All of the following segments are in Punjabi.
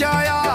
Jaya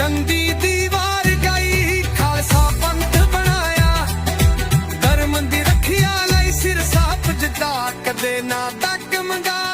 ਚੰਦੀ ਦੀਵਾਰ ਗਈ, ਖਾਲਸਾ ਪੰਥ ਬਣਾਇਆ। ਧਰਮ ਦੀ ਰੱਖਿਆ ਲਈ ਸਿਰ ਸਾਫ਼ ਕਦੇ ਨਾ ਤੱਕ ਮੰਗਾ